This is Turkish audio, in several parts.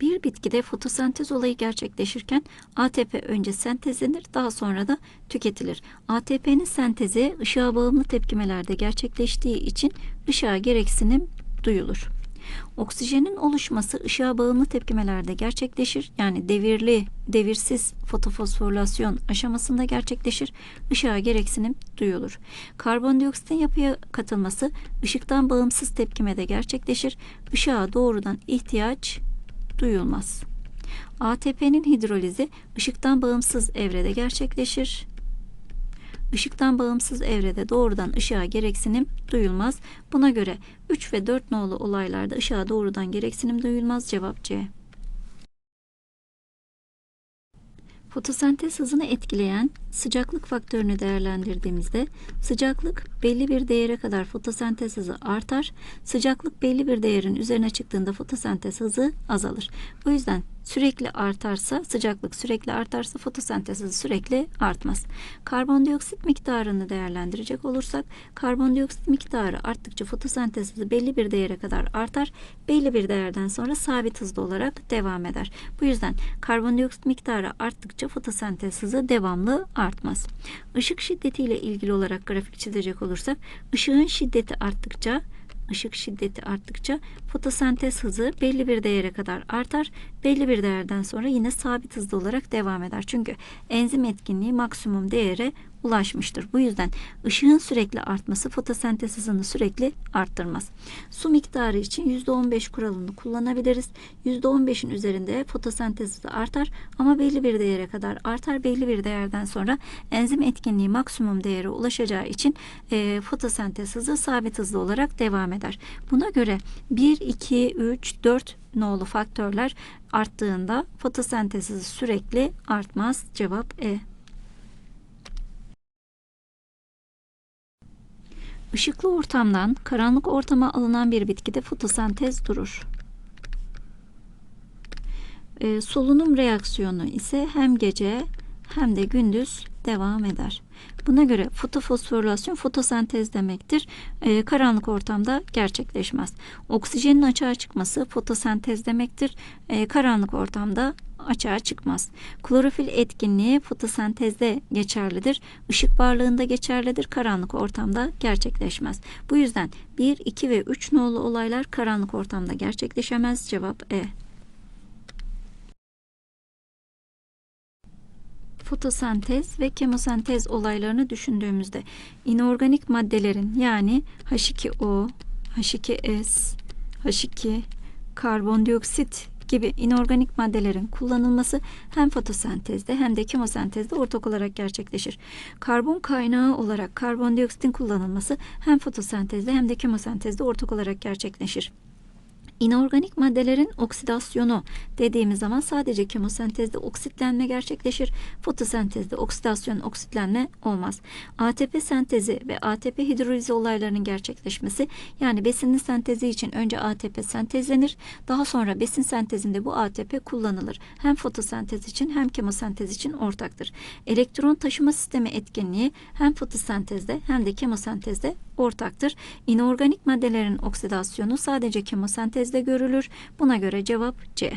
Bir bitkide fotosentez olayı gerçekleşirken ATP önce sentezlenir, daha sonra da tüketilir. ATP'nin sentezi ışığa bağımlı tepkimelerde gerçekleştiği için ışığa gereksinim duyulur. Oksijenin oluşması ışığa bağımlı tepkimelerde gerçekleşir. Yani devirli, devirsiz fotofosforilasyon aşamasında gerçekleşir. Işığa gereksinim duyulur. Karbondioksitin yapıya katılması ışıktan bağımsız tepkimede gerçekleşir. Işığa doğrudan ihtiyaç duyulmaz. ATP'nin hidrolizi ışıktan bağımsız evrede gerçekleşir. Işıktan bağımsız evrede doğrudan ışığa gereksinim duyulmaz. Buna göre 3 ve 4 nolu olaylarda ışığa doğrudan gereksinim duyulmaz. Cevap C. Fotosentez hızını etkileyen sıcaklık faktörünü değerlendirdiğimizde sıcaklık belli bir değere kadar fotosentez hızı artar. Sıcaklık belli bir değerin üzerine çıktığında fotosentez hızı azalır. O yüzden sürekli artarsa, sıcaklık sürekli artarsa fotosentez hızı sürekli artmaz. Karbondioksit miktarını değerlendirecek olursak karbondioksit miktarı arttıkça fotosentez hızı belli bir değere kadar artar. Belli bir değerden sonra sabit hızlı olarak devam eder. Bu yüzden karbondioksit miktarı arttıkça fotosentez hızı devamlı artmaz. Işık şiddetiyle ilgili olarak grafik çizecek olursak ışığın şiddeti arttıkça ışık şiddeti arttıkça fotosentez hızı belli bir değere kadar artar. Belli bir değerden sonra yine sabit hızlı olarak devam eder. Çünkü enzim etkinliği maksimum değere ulaşmıştır. Bu yüzden ışığın sürekli artması fotosentez hızını sürekli arttırmaz. Su miktarı için %15 kuralını kullanabiliriz. %15'in üzerinde fotosentez hızı artar ama belli bir değere kadar artar. Belli bir değerden sonra enzim etkinliği maksimum değere ulaşacağı için e, fotosentez hızı sabit hızlı olarak devam eder. Buna göre 1, 2, 3, 4 nolu faktörler arttığında fotosentez hızı sürekli artmaz. Cevap E. Işıklı ortamdan karanlık ortama alınan bir bitkide fotosentez durur. E, solunum reaksiyonu ise hem gece hem de gündüz devam eder. Buna göre fotofosforilasyon fotosentez demektir. E, karanlık ortamda gerçekleşmez. Oksijenin açığa çıkması fotosentez demektir. E, karanlık ortamda açığa çıkmaz. Klorofil etkinliği fotosentezde geçerlidir. Işık varlığında geçerlidir. Karanlık ortamda gerçekleşmez. Bu yüzden 1, 2 ve 3 nolu olaylar karanlık ortamda gerçekleşemez. Cevap E. fotosentez ve kemosentez olaylarını düşündüğümüzde inorganik maddelerin yani H2O, H2S, H2, karbondioksit gibi inorganik maddelerin kullanılması hem fotosentezde hem de kemosentezde ortak olarak gerçekleşir. Karbon kaynağı olarak karbondioksitin kullanılması hem fotosentezde hem de kemosentezde ortak olarak gerçekleşir. İnorganik maddelerin oksidasyonu dediğimiz zaman sadece kemosentezde oksitlenme gerçekleşir. Fotosentezde oksidasyon, oksitlenme olmaz. ATP sentezi ve ATP hidrolizi olaylarının gerçekleşmesi yani besinin sentezi için önce ATP sentezlenir. Daha sonra besin sentezinde bu ATP kullanılır. Hem fotosentez için hem kemosentez için ortaktır. Elektron taşıma sistemi etkinliği hem fotosentezde hem de kemosentezde ortaktır. İnorganik maddelerin oksidasyonu sadece kemosentezde görülür. Buna göre cevap C.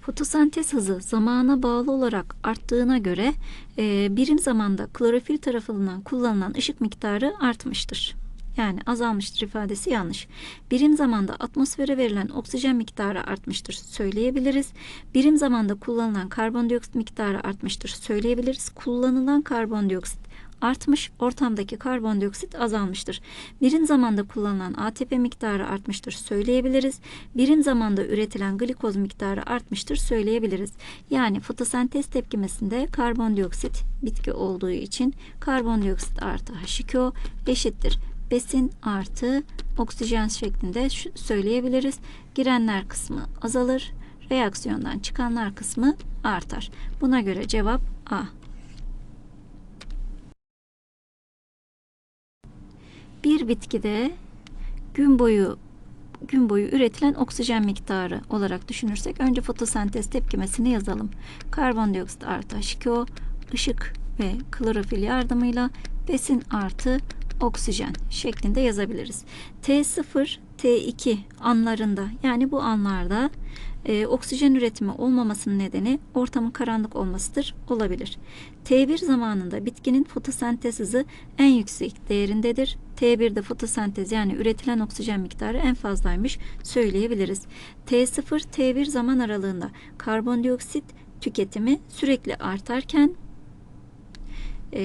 Fotosentez hızı zamana bağlı olarak arttığına göre e, birim zamanda klorofil tarafından kullanılan ışık miktarı artmıştır. Yani azalmıştır ifadesi yanlış. Birim zamanda atmosfere verilen oksijen miktarı artmıştır söyleyebiliriz. Birim zamanda kullanılan karbondioksit miktarı artmıştır söyleyebiliriz. Kullanılan karbondioksit artmış, ortamdaki karbondioksit azalmıştır. Birim zamanda kullanılan ATP miktarı artmıştır söyleyebiliriz. Birim zamanda üretilen glikoz miktarı artmıştır söyleyebiliriz. Yani fotosentez tepkimesinde karbondioksit bitki olduğu için karbondioksit artı H2O eşittir besin artı oksijen şeklinde söyleyebiliriz. Girenler kısmı azalır. Reaksiyondan çıkanlar kısmı artar. Buna göre cevap A. Bir bitkide gün boyu gün boyu üretilen oksijen miktarı olarak düşünürsek önce fotosentez tepkimesini yazalım. Karbondioksit artı H2O, ışık ve klorofil yardımıyla besin artı oksijen şeklinde yazabiliriz. T0, T2 anlarında yani bu anlarda e, oksijen üretimi olmamasının nedeni ortamın karanlık olmasıdır olabilir. T1 zamanında bitkinin fotosentez hızı en yüksek değerindedir. T1'de fotosentez yani üretilen oksijen miktarı en fazlaymış söyleyebiliriz. T0 T1 zaman aralığında karbondioksit tüketimi sürekli artarken e,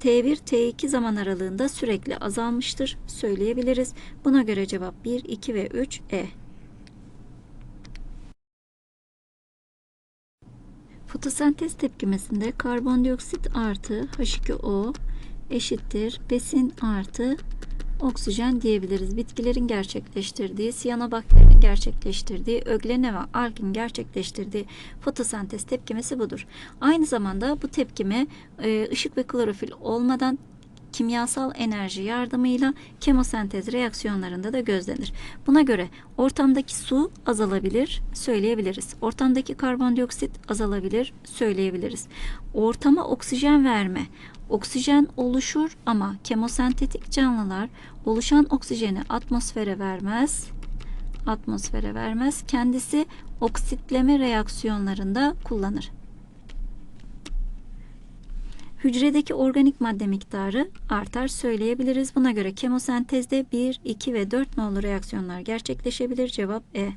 T1 T2 zaman aralığında sürekli azalmıştır söyleyebiliriz. Buna göre cevap 1, 2 ve 3 E. Fotosentez tepkimesinde karbondioksit artı H2O eşittir besin artı oksijen diyebiliriz. Bitkilerin gerçekleştirdiği, siyanobakterinin gerçekleştirdiği, öglene ve algin gerçekleştirdiği fotosentez tepkimesi budur. Aynı zamanda bu tepkime e, ışık ve klorofil olmadan kimyasal enerji yardımıyla kemosentez reaksiyonlarında da gözlenir. Buna göre ortamdaki su azalabilir, söyleyebiliriz. Ortamdaki karbondioksit azalabilir, söyleyebiliriz. Ortama oksijen verme, oksijen oluşur ama kemosentetik canlılar oluşan oksijeni atmosfere vermez. Atmosfere vermez. Kendisi oksitleme reaksiyonlarında kullanır. Hücredeki organik madde miktarı artar söyleyebiliriz. Buna göre kemosentezde 1, 2 ve 4 nolu reaksiyonlar gerçekleşebilir. Cevap E.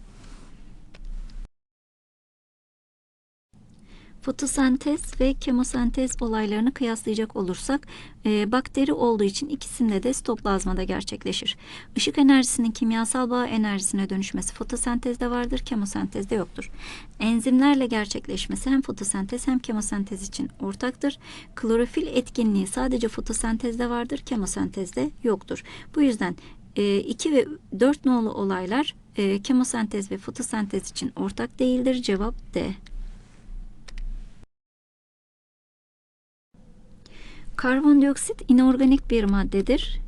Fotosentez ve kemosentez olaylarını kıyaslayacak olursak e, bakteri olduğu için ikisinde de stoplazmada gerçekleşir. Işık enerjisinin kimyasal bağ enerjisine dönüşmesi fotosentezde vardır, kemosentezde yoktur. Enzimlerle gerçekleşmesi hem fotosentez hem kemosentez için ortaktır. Klorofil etkinliği sadece fotosentezde vardır, kemosentezde yoktur. Bu yüzden 2 ve 4 nolu olaylar e, kemosentez ve fotosentez için ortak değildir. Cevap D. Karbondioksit inorganik bir maddedir.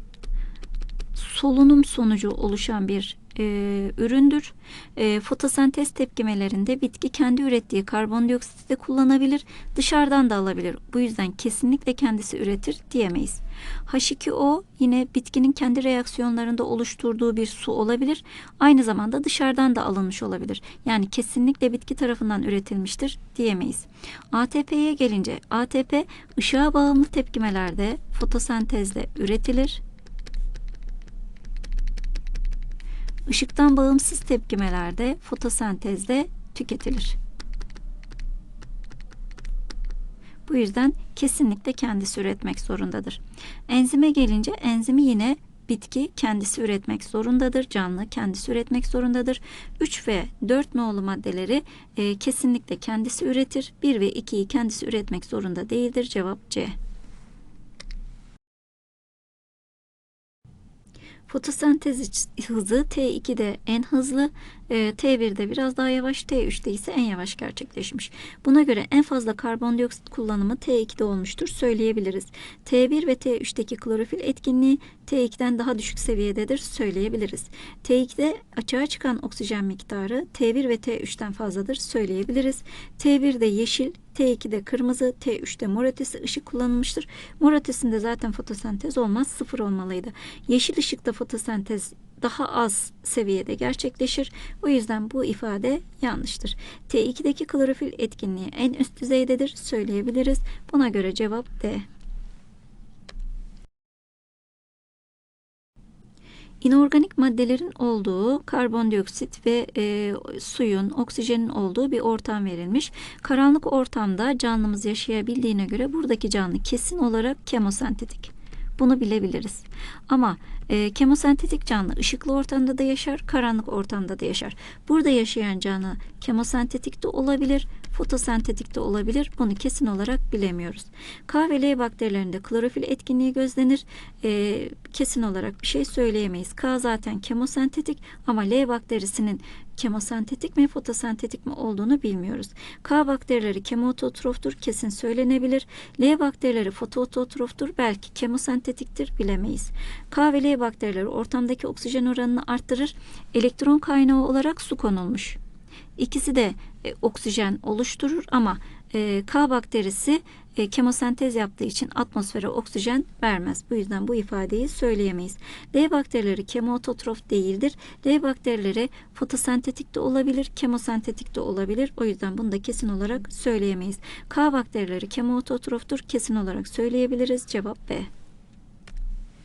Solunum sonucu oluşan bir e, üründür. E, fotosentez tepkimelerinde bitki kendi ürettiği karbondioksiti de kullanabilir, dışarıdan da alabilir. Bu yüzden kesinlikle kendisi üretir diyemeyiz. H2O yine bitkinin kendi reaksiyonlarında oluşturduğu bir su olabilir. Aynı zamanda dışarıdan da alınmış olabilir. Yani kesinlikle bitki tarafından üretilmiştir diyemeyiz. ATP'ye gelince ATP ışığa bağımlı tepkimelerde fotosentezle üretilir. Işıktan bağımsız tepkimelerde fotosentezde tüketilir. Bu yüzden kesinlikle kendisi üretmek zorundadır. Enzime gelince enzimi yine bitki kendisi üretmek zorundadır. Canlı kendisi üretmek zorundadır. 3 ve 4 nolu maddeleri e, kesinlikle kendisi üretir. 1 ve 2'yi kendisi üretmek zorunda değildir. Cevap C. Fotosentez hızı T2'de en hızlı, e, T1'de biraz daha yavaş, T3'te ise en yavaş gerçekleşmiş. Buna göre en fazla karbondioksit kullanımı T2'de olmuştur söyleyebiliriz. T1 ve T3'teki klorofil etkinliği T2'den daha düşük seviyededir söyleyebiliriz. T2'de açığa çıkan oksijen miktarı T1 ve T3'ten fazladır söyleyebiliriz. T1'de yeşil, T2'de kırmızı, T3'te mor ötesi ışık kullanılmıştır. Mor ötesinde zaten fotosentez olmaz, sıfır olmalıydı. Yeşil ışıkta fotosentez daha az seviyede gerçekleşir. O yüzden bu ifade yanlıştır. T2'deki klorofil etkinliği en üst düzeydedir söyleyebiliriz. Buna göre cevap D. İnorganik maddelerin olduğu karbondioksit ve e, suyun, oksijenin olduğu bir ortam verilmiş. Karanlık ortamda canlımız yaşayabildiğine göre buradaki canlı kesin olarak kemosentetik. Bunu bilebiliriz. Ama e, kemosentetik canlı ışıklı ortamda da yaşar, karanlık ortamda da yaşar. Burada yaşayan canlı kemosentetik de olabilir, fotosentetik de olabilir. Bunu kesin olarak bilemiyoruz. K bakterilerinde klorofil etkinliği gözlenir. E, kesin olarak bir şey söyleyemeyiz. K zaten kemosentetik ama L bakterisinin kemosentetik mi fotosentetik mi olduğunu bilmiyoruz. K bakterileri kemototroftur kesin söylenebilir. L bakterileri fotoototroftur belki kemosentetiktir bilemeyiz. K ve L bakterileri ortamdaki oksijen oranını arttırır. Elektron kaynağı olarak su konulmuş. İkisi de e, oksijen oluşturur ama e, K bakterisi e, kemosentez yaptığı için atmosfere oksijen vermez. Bu yüzden bu ifadeyi söyleyemeyiz. L bakterileri kemototrof değildir. L bakterileri fotosentetik de olabilir, kemosentetik de olabilir. O yüzden bunu da kesin olarak söyleyemeyiz. K bakterileri kemototroftur. Kesin olarak söyleyebiliriz. Cevap B.